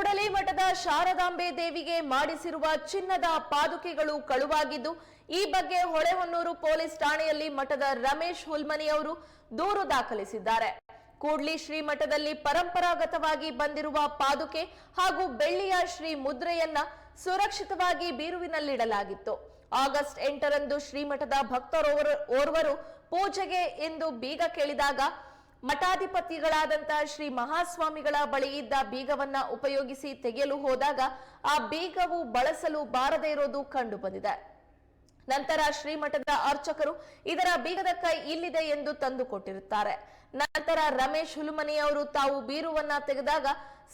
ಕೂಡಲಿ ಮಠದ ಶಾರದಾಂಬೆ ದೇವಿಗೆ ಮಾಡಿಸಿರುವ ಚಿನ್ನದ ಪಾದುಕೆಗಳು ಕಳುವಾಗಿದ್ದು, ಈ ಬಗ್ಗೆ ಹೊಳೆಹೊನ್ನೂರು ಪೊಲೀಸ್ ಠಾಣೆಯಲ್ಲಿ ಮಠದ ರಮೇಶ್ ಹುಲ್ಮನಿ ಅವರು ದೂರು ದಾಖಲಿಸಿದ್ದಾರೆ. ಕೂಡ್ಲಿ ಶ್ರೀಮಠದಲ್ಲಿ ಪರಂಪರಾಗತವಾಗಿ ಬಂದಿರುವ ಪಾದುಕೆ ಹಾಗೂ ಬೆಳ್ಳಿಯ ಶ್ರೀ ಮುದ್ರೆಯನ್ನ ಸುರಕ್ಷಿತವಾಗಿ ಬೀರುವಿನಲ್ಲಿಡಲಾಗಿತ್ತು. ಆಗಸ್ಟ್ ಎಂಟರಂದು ಶ್ರೀಮಠದ ಭಕ್ತರೋರ್ವರು ಪೂಜೆಗೆ ಎಂದು ಬೀಗ ಕೇಳಿದಾಗ ಮಠಾಧಿಪತಿಗಳಾದಂತಹ ಶ್ರೀ ಮಹಾಸ್ವಾಮಿಗಳ ಬಳಿ ಇದ್ದ ಬೀಗವನ್ನ ಉಪಯೋಗಿಸಿ ತೆಗೆಯಲು ಹೋದಾಗ ಆ ಬೀಗವು ಬಳಸಲು ಬಾರದೇ ಇರೋದು ಕಂಡು ಬಂದಿದೆ. ನಂತರ ಶ್ರೀಮಠದ ಅರ್ಚಕರು ಇದರ ಬೀಗದ ಕೈ ಇಲ್ಲಿದೆ ಎಂದು ತಂದು ಕೊಟ್ಟಿರುತ್ತಾರೆ ನಂತರ ರಮೇಶ್ ಹುಲುಮನಿಯವರು ತಾವು ಬೀರುವನ್ನ ತೆಗೆದಾಗ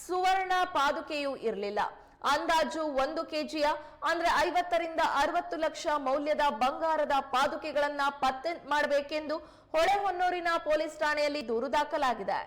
ಸುವರ್ಣ ಪಾದುಕೆಯೂ ಇರಲಿಲ್ಲ. ಅಂದಾಜು ಒಂದು ಕೆಜಿಯ, ಅಂದ್ರೆ ಐವತ್ತರಿಂದ ಅರವತ್ತು ಲಕ್ಷ ಮೌಲ್ಯದ ಬಂಗಾರದ ಪಾದುಕೆಗಳನ್ನ ಪತ್ತೆ ಮಾಡಬೇಕೆಂದು ಹೊಳೆಹೊನ್ನೂರಿನ ಪೊಲೀಸ್ ಠಾಣೆಯಲ್ಲಿ ದೂರು ದಾಖಲಾಗಿದೆ.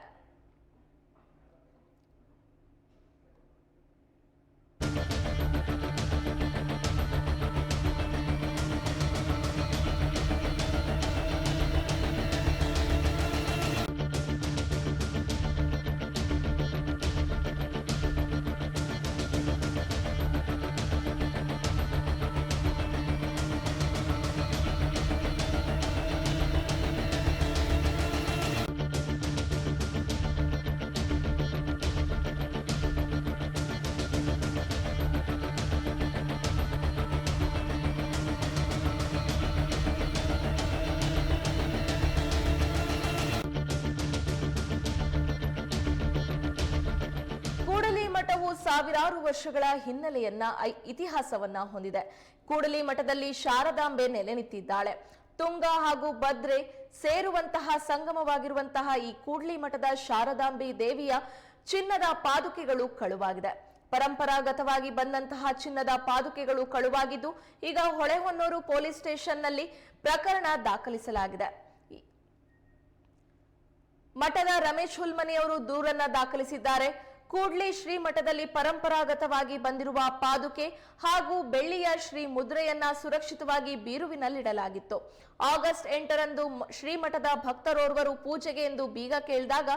ಸಾವಿರಾರು ವರ್ಷಗಳ ಹಿನ್ನೆಲೆಯನ್ನ ಇತಿಹಾಸವನ್ನ ಹೊಂದಿದೆ. ಕೂಡಲಿ ಮಠದಲ್ಲಿ ಶಾರದಾಂಬೆ ನೆಲೆ ನಿಂತಿದ್ದಾಳೆ. ತುಂಗ ಹಾಗೂ ಭದ್ರೆ ಸೇರುವಂತಹ ಸಂಗಮವಾಗಿರುವಂತಹ ಈ ಕೂಡ್ಲಿ ಮಠದ ಶಾರದಾಂಬೆ ದೇವಿಯ ಚಿನ್ನದ ಪಾದುಕೆಗಳು ಕಳುವಾಗಿದೆ. ಪರಂಪರಾಗತವಾಗಿ ಬಂದಂತಹ ಚಿನ್ನದ ಪಾದುಕೆಗಳು ಕಳುವಾಗಿದ್ದು, ಈಗ ಹೊಳೆಹೊನ್ನೂರು ಪೊಲೀಸ್ ಸ್ಟೇಷನ್ನಲ್ಲಿ ಪ್ರಕರಣ ದಾಖಲಿಸಲಾಗಿದೆ. ಮಠದ ರಮೇಶ್ ಹುಲ್ಮನಿ ಅವರು ದೂರನ್ನ ದಾಖಲಿಸಿದ್ದಾರೆ. ಕೂಡ್ಲಿ ಶ್ರೀ ಮಠದಲ್ಲಿ ಪರಂಪರಾಗತವಾಗಿ ಬಂದಿರುವ ಪಾದುಕೆ ಹಾಗೂ ಬೆಳ್ಳಿಯ ಶ್ರೀ ಮುದ್ರೆಯನ್ನ ಸುರಕ್ಷಿತವಾಗಿ ಬೀರುವಿನಲ್ಲಿಡಲಾಗಿತ್ತು. ಆಗಸ್ಟ್ ಎಂಟರಂದು ಶ್ರೀಮಠದ ಭಕ್ತರೋರ್ವರು ಪೂಜೆಗೆ ಎಂದು ಬೀಗ ಕೇಳಿದಾಗ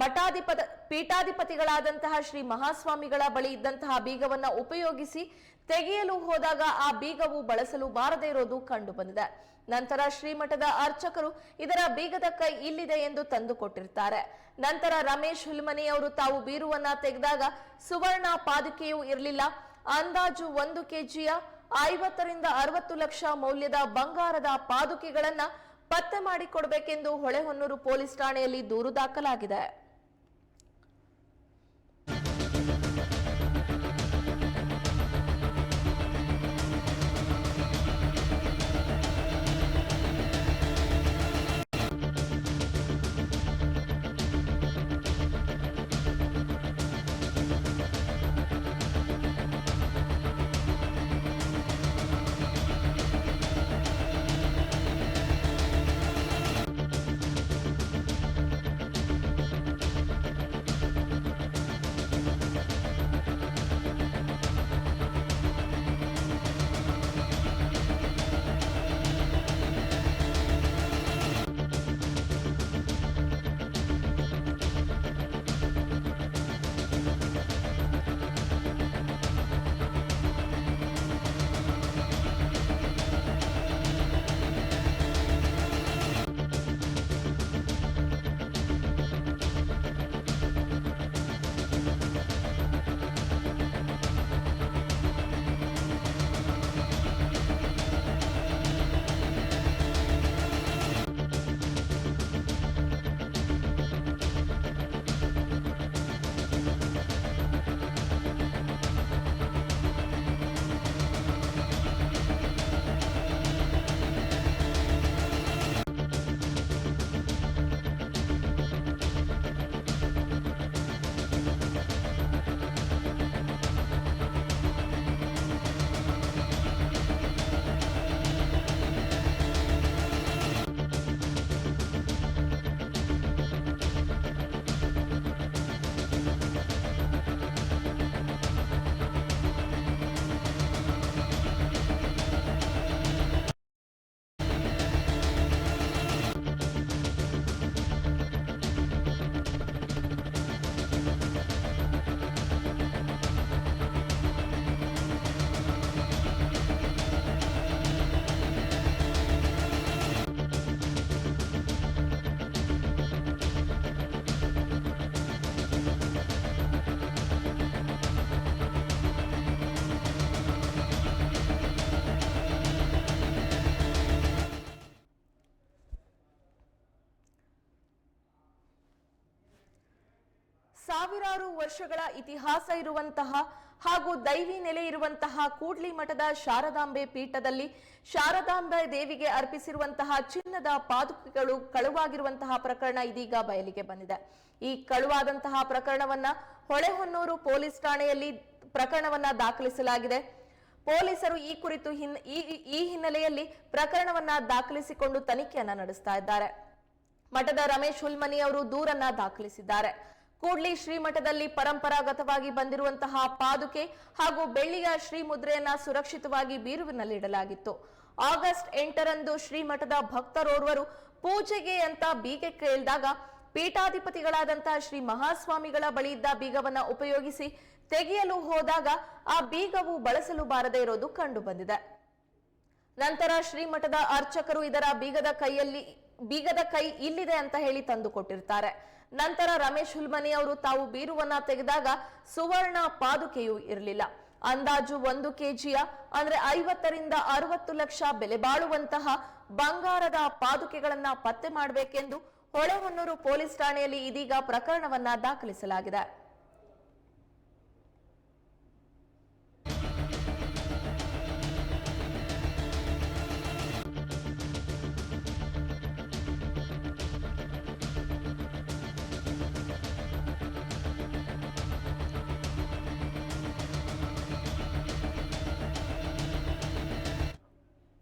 ಮಠಾಧಿಪತ ಪೀಠಾಧಿಪತಿಗಳಾದಂತಹ ಶ್ರೀ ಮಹಾಸ್ವಾಮಿಗಳ ಬಳಿ ಇದ್ದಂತಹ ಬೀಗವನ್ನ ಉಪಯೋಗಿಸಿ ತೆಗೆಯಲು ಹೋದಾಗ ಆ ಬೀಗವು ಬಳಸಲು ಬಾರದೇ ಇರೋದು ಕಂಡು ಬಂದಿದೆ ನಂತರ ಶ್ರೀಮಠದ ಅರ್ಚಕರು ಇದರ ಬೀಗದ ಕೈ ಇಲ್ಲಿದೆ ಎಂದು ತಂದುಕೊಟ್ಟಿರ್ತಾರೆ. ನಂತರ ರಮೇಶ್ ಹುಲ್ಮನಿ ಅವರು ತಾವು ಬೀರುವನ್ನ ತೆಗೆದಾಗ ಸುವರ್ಣ ಪಾದುಕೆಯೂ ಇರಲಿಲ್ಲ. ಅಂದಾಜು ಒಂದು ಕೆಜಿಯ ಐವತ್ತರಿಂದ ಅರವತ್ತು ಲಕ್ಷ ಮೌಲ್ಯದ ಬಂಗಾರದ ಪಾದುಕೆಗಳನ್ನ ಪತ್ತೆ ಮಾಡಿಕೊಡಬೇಕೆಂದು ಹೊಳೆಹೊನ್ನೂರು ಪೊಲೀಸ್ ಠಾಣೆಯಲ್ಲಿ ದೂರು ದಾಖಲಾಗಿದೆ. ಸಾವಿರಾರು ವರ್ಷಗಳ ಇತಿಹಾಸ ಇರುವಂತಹ ಹಾಗೂ ದೈವಿ ನೆಲೆ ಇರುವಂತಹ ಕೂಡ್ಲಿ ಮಠದ ಶಾರದಾಂಬೆ ಪೀಠದಲ್ಲಿ ಶಾರದಾಂಬೆ ದೇವಿಗೆ ಅರ್ಪಿಸಿರುವಂತಹ ಚಿನ್ನದ ಪಾದುಕೆಗಳು ಕಳುವಾಗಿರುವಂತಹ ಪ್ರಕರಣ ಇದೀಗ ಬಯಲಿಗೆ ಬಂದಿದೆ. ಈ ಕಳುವಾದಂತಹ ಪ್ರಕರಣವನ್ನ ಹೊಳೆಹೊನ್ನೂರು ಪೊಲೀಸ್ ಠಾಣೆಯಲ್ಲಿ ಪ್ರಕರಣವನ್ನ ದಾಖಲಿಸಲಾಗಿದೆ. ಪೊಲೀಸರು ಈ ಕುರಿತು ಈ ಹಿನ್ನೆಲೆಯಲ್ಲಿ ಪ್ರಕರಣವನ್ನ ದಾಖಲಿಸಿಕೊಂಡು ತನಿಖೆಯನ್ನ ನಡೆಸ್ತಾ ಇದ್ದಾರೆ. ಮಠದ ರಮೇಶ್ ಹುಲ್ಮನಿ ಅವರು ದೂರನ್ನ ದಾಖಲಿಸಿದ್ದಾರೆ. ಕೂಡ್ಲಿ ಶ್ರೀಮಠದಲ್ಲಿ ಪರಂಪರಾಗತವಾಗಿ ಬಂದಿರುವಂತಹ ಪಾದುಕೆ ಹಾಗೂ ಬೆಳ್ಳಿಯ ಶ್ರೀ ಮುದ್ರೆಯನ್ನ ಸುರಕ್ಷಿತವಾಗಿ ಬೀರುವಿನಲ್ಲಿಡಲಾಗಿತ್ತು. ಆಗಸ್ಟ್ ಎಂಟರಂದು ಶ್ರೀಮಠದ ಭಕ್ತರೋರ್ವರು ಪೂಜೆಗೆ ಅಂತ ಬೀಗೆ ಕೇಳಿದಾಗ ಪೀಠಾಧಿಪತಿಗಳಾದಂತಹ ಶ್ರೀ ಮಹಾಸ್ವಾಮಿಗಳ ಬಳಿ ಇದ್ದ ಬೀಗವನ್ನ ಉಪಯೋಗಿಸಿ ತೆಗೆಯಲು ಹೋದಾಗ ಆ ಬೀಗವು ಬಳಸಲು ಬಾರದೇ ಇರೋದು ಕಂಡು ಬಂದಿದೆ. ನಂತರ ಶ್ರೀಮಠದ ಅರ್ಚಕರು ಇದರ ಬೀಗದ ಕೈಯಲ್ಲಿ, ಬೀಗದ ಕೈ ಇಲ್ಲಿದೆ ಅಂತ ಹೇಳಿ ತಂದು ಕೊಟ್ಟಿರ್ತಾರೆ ನಂತರ ರಮೇಶ್ ಹುಲ್ಮನಿ ಅವರು ತಾವು ಬೀರುವನ್ನ ತೆಗೆದಾಗ ಸುವರ್ಣ ಪಾದುಕೆಯೂ ಇರಲಿಲ್ಲ. ಅಂದಾಜು ಒಂದು ಕೆಜಿಯ, ಅಂದ್ರೆ ಐವತ್ತರಿಂದ ಅರವತ್ತು ಲಕ್ಷ ಬೆಲೆ ಬಾಳುವಂತಹ ಬಂಗಾರದ ಪಾದುಕೆಗಳನ್ನ ಪತ್ತೆ ಮಾಡಬೇಕೆಂದು ಹೊಳೆಹೊನ್ನೂರು ಪೊಲೀಸ್ ಠಾಣೆಯಲ್ಲಿ ಇದೀಗ ಪ್ರಕರಣವನ್ನ ದಾಖಲಿಸಲಾಗಿದೆ.